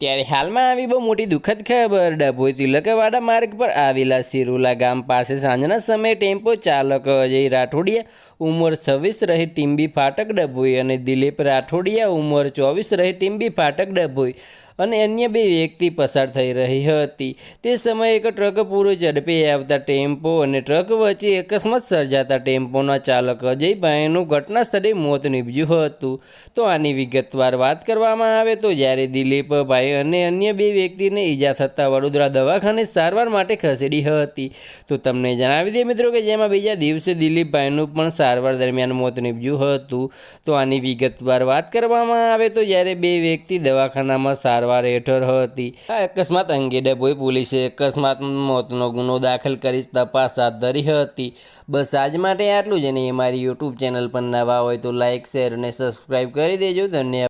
ત્યારે હાલમાં આવી બહુ મોટી દુઃખદ ખબર. ડભોઈ તિલકવાડા માર્ગ પર આવેલા સિરુલા ગામ પાસે સાંજના સમયે ટેમ્પો ચાલક અજય રાઠોડિયા, ઉંમર છવ્વીસ રહી ટીમ્બી ફાટક ડભોઈ અને દિલીપ રાઠોડિયા, ઉંમર ચોવીસ રહી ટીમ્બી ફાટક ડભોઈ અને અન્ય બે વ્યક્તિ પસાર થઈ રહી હતી. તે સમયે એક ટ્રક પૂરો ઝડપે આવતા ટેમ્પો અને ટ્રક વચ્ચે અકસ્માત સર્જાતા ટેમ્પોના ચાલક અજયભાઈનું ઘટના સ્થળે મોત નીપજ્યું હતું. તો આની વિગતવાર વાત કરવામાં આવે તો જ્યારે દિલીપભાઈ અને અન્ય બે વ્યક્તિને ઈજા થતાં વડોદરા દવાખાને સારવાર માટે ખસેડી હતી. તો તમને જણાવી દઈએ મિત્રો કે જેમાં બીજા દિવસે દિલીપભાઈનું પણ સારવાર દરમિયાન મોત નીપજ્યું હતું. તો આની વિગતવાર વાત કરવામાં આવે તો જ્યારે બે વ્યક્તિ દવાખાનામાં સારવાર હેઠળ હતી. આ અકસ્માત અંગે ડભોઈ પોલીસે અકસ્માત મોતનો ગુનો દાખલ કરી તપાસ હાથ ધરી હતી. બસ આજ માટે આટલું જ અને અમારી યુટ્યુબ ચેનલ પર નવા હોય તો લાઇક શેર અને સબસ્ક્રાઈબ કરી દેજો. ધન્યવાદ.